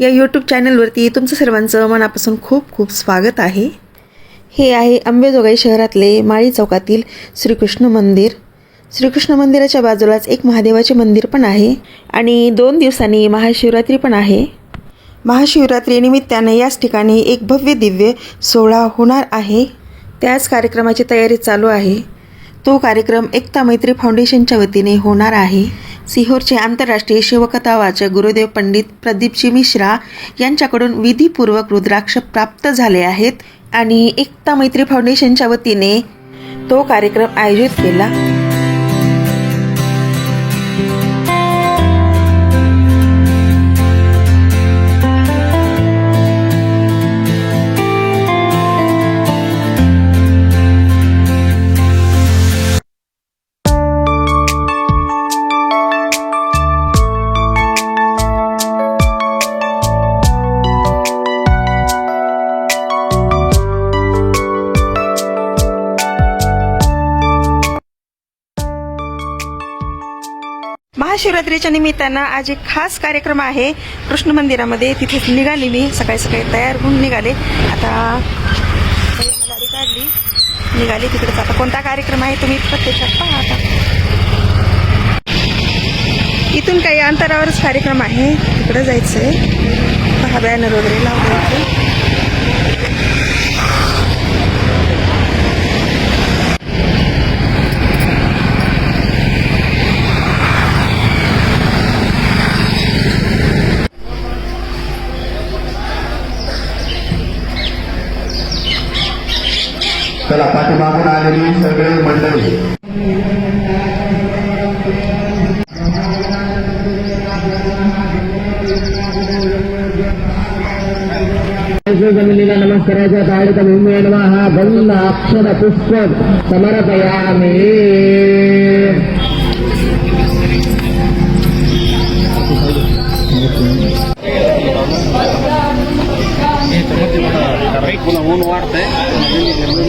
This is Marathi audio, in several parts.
या यूट्यूब चॅनलवरती तुमचं सर्वांचं मनापासून खूप खूप स्वागत आहे. हे आहे अंबेजोगाई शहरातले माळी चौकातील श्रीकृष्ण मंदिर. श्रीकृष्ण मंदिराच्या बाजूलाच एक महादेवाचे मंदिर पण आहे आणि दोन दिवसांनी महाशिवरात्री पण आहे. महाशिवरात्री निमित्ताने याच ठिकाणी एक भव्य दिव्य सोहळा होणार आहे. त्याच कार्यक्रमाची तयारी चालू आहे. तो कार्यक्रम एकता मैत्री फाउंडेशनच्या वतीने होणार आहे. सिहोरचे आंतरराष्ट्रीय शिवकथा वाचक गुरुदेव पंडित प्रदीपजी मिश्रा यांच्याकडून विधीपूर्वक रुद्राक्ष प्राप्त झाले आहेत आणि एकता मैत्री फाउंडेशनच्या वतीने तो कार्यक्रम आयोजित केला. नवरात्रीच्या निमित्तानं आज एक खास कार्यक्रम आहे. कृष्ण मंदिरामध्ये तिथेच निघाली मी सकाळी सकाळी तयार होऊन निघाले. आता गाडी काढली. निघाली तिकडेच. आता कोणता कार्यक्रम आहे तुम्ही प्रत्यक्षात पहा आता. इथून काही अंतरावरच कार्यक्रम आहे. तिकडं जायचं आहे पहा बॅनर वगैरे लावले चला पाठीमागून आलेली सगळे मंडळी. जमिनीला नमस्काराच्या ताडीत भूमी हा बंद अक्षर पुष्प समर्पयामी. आणि Terima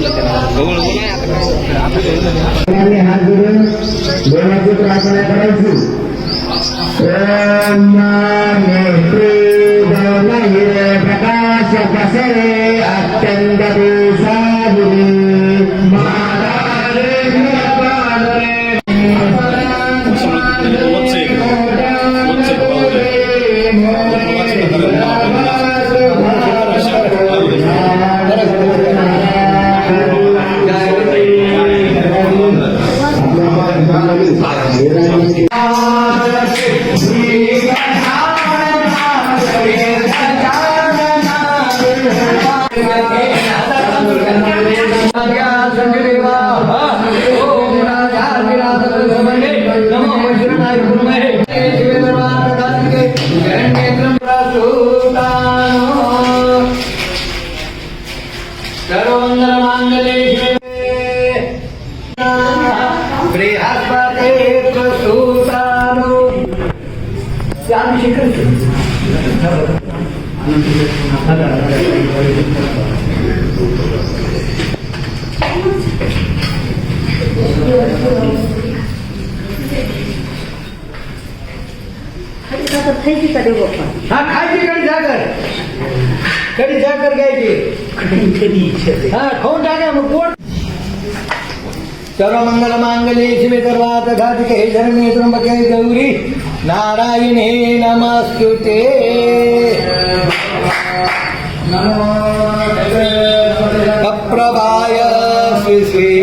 kasih. हा खायची कधी जागर. कधी जागर घ्यायची. हा खाऊन टाका मग पोट. सर्वमंगल मांगल्ये शिवे सर्वात घातिके धर्मे त्र्यंबके गौरी. नारायणे नमस्कृते कप्रभाय श्री श्रीश्वराय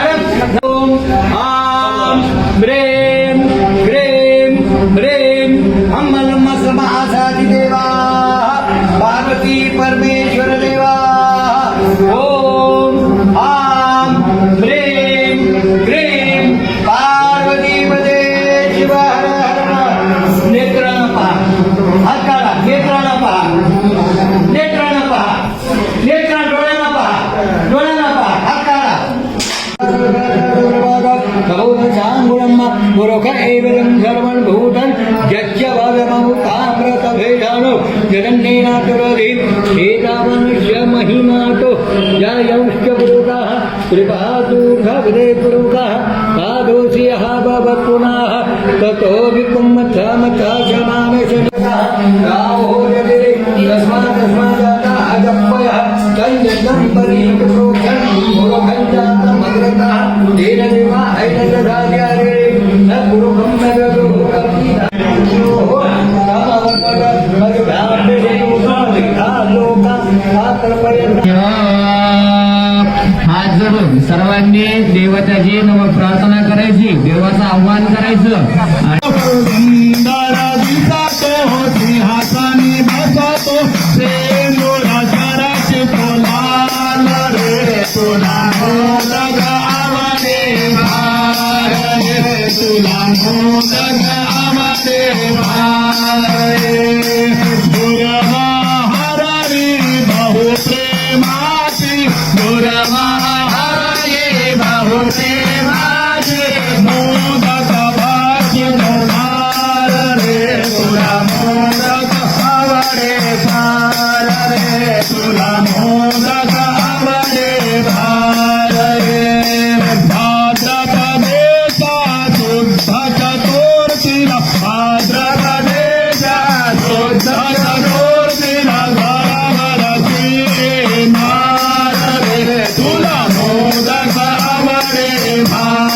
पुरुषः कृपादूर्धविदे पुरुषः तादोषि यः ततो देवताची प्रार्थना करायची देवाचं आव्हान करायचं.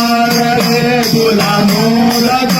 भार रे तुला मोदक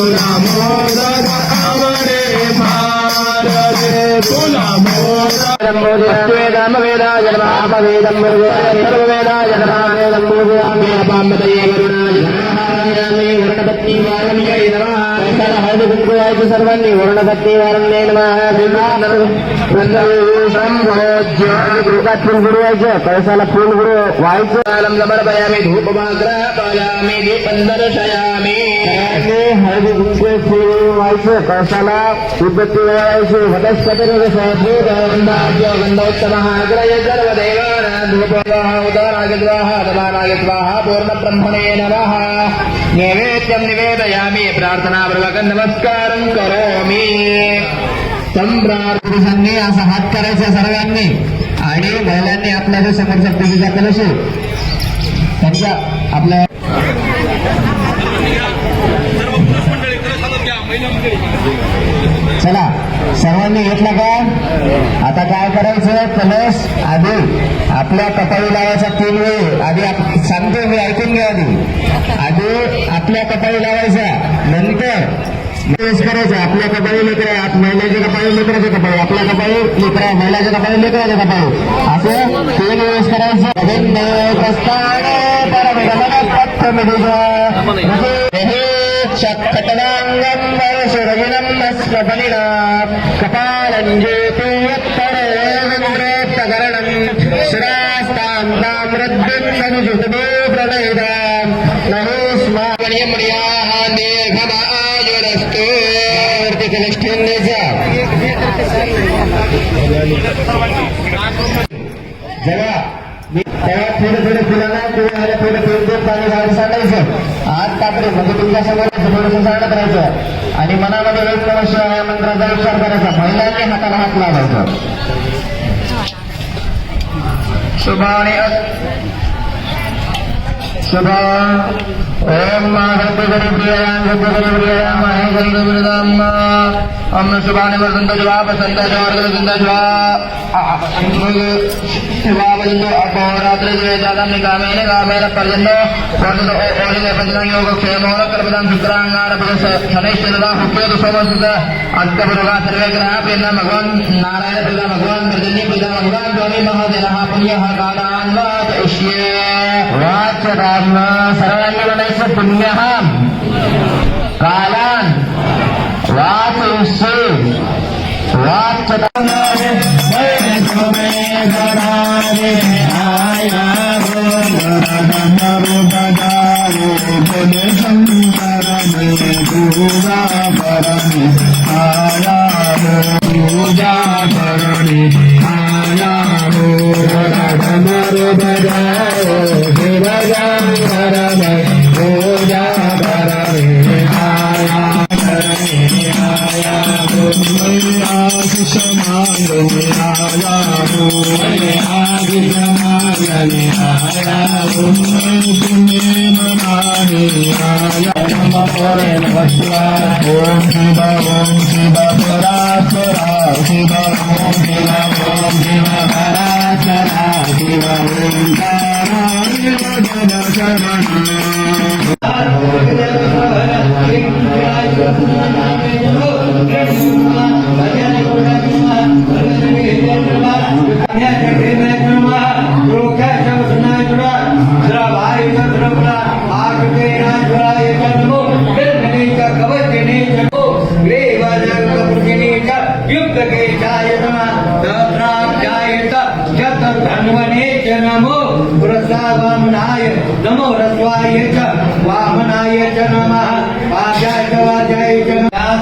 रे तुला मोदक आवडे भार रे तुला मोदक सर्वांनी वर्णपत्नी కుంకుమాయచ సర్వాన్ని వరుణభక్తి వారం గురువాయచ కలశాల పూలు గురు వాయిచాలం సమర్పయామి ధూపమాగ్రపాలామి దీపం దర్శయామి హరి గుంజే పూలు వాయిచ కలశాల ఉద్భక్తి వాయిచ వనస్పతి వృక్ష పూజ వందాభ్య వందోత్తమ धूपवाह उदारागद्वाह दमानागद्वाह पूर्णब्रह्मणे नमः। नैवेद्यं निवेदयामि। प्रार्थनापूर्वकं नमस्कारं करोमि। संप्रार्थनांनी असा हात करायचा सर्वांनी आणि महिलांनी आपल्या जो समोरचा पूजेचा कलश त्यांच्या आपल्या चला सर्वांनी घेतला का? आता काय करायचं? कलश आधी आपल्या कपाळी लावायचा तीन वेळ. आधी सांगतो मी ऐकून घ्या आधी. आधी आपल्या कपाळी लावायचा नंतर करायचं. आपल्या कपाळी लेकर आप महिलाच्या कपाळी लेकराच्या कपाळी. आपल्या कपाळी लेकरा महिलाच्या कपाळी लेकराच्या कपाळी. असं तीन वेळेस करायचं. శరగిరం స్వబలిన కపాలంజేతోత్తరేగరణం శిరాస్తాంతామృద్భిన్నజుహుదో ప్రణయద నమోస్మామణ్యమ్రియాః దీర్ఘమాయురస్తు. జగ शिरास्तान्तामृद्युन्ननुजुतमे प्रणयिता फुलांना दोन पाणी सांगायचं. आज कापडे म्हणजे तुमच्यासमोर थोडंसं सांगत राहायचं आणि मनामध्ये एक नमः या मंत्राचा उच्चार करायचा. महिलांनी हाताला हात लावायचा. शुभाने शुभा ओम अम्न सुभान वसंत जवा वसंत जवर वसंत जवा शिवाबंधु अहोरात्र जाता निकामेन कामेन पर्यन्तो वर्णतो ओषधे पचनं योग क्षेमोन कर्पदं शुक्राङ्गान पदस शनैश्चरदा हुक्योतु सोमसुत अन्तपुरुगा सर्वे ग्रहा प्रेरणा भगवान् नारायण प्रेरणा भगवान् प्रजन्य प्रेरणा भगवान् स्वामी महोदयः पुण्यः कालान्वात इष्ये सर्वांगी म्हणायचं पुण्यः कालान् वाचयिष्ये पूजा करणे आया हो डमरू बजाओ हे ओम शिव ओम शिव परात्परा शिव ओम शिव ओम शिव परात्परा शिव ओंकाराय वदन शरणं युक्त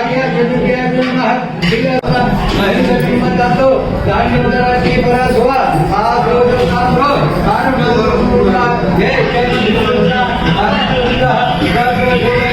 భాగ్య చతుర్య నమః శ్రీలత మహిళ శ్రీమంతో దానివదర దీపర శుభ ఆ భోజ సాంద్రో ఆరు భోజ జయ జయ జయ జయ జయ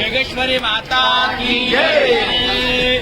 योगेश्वरी माता की जय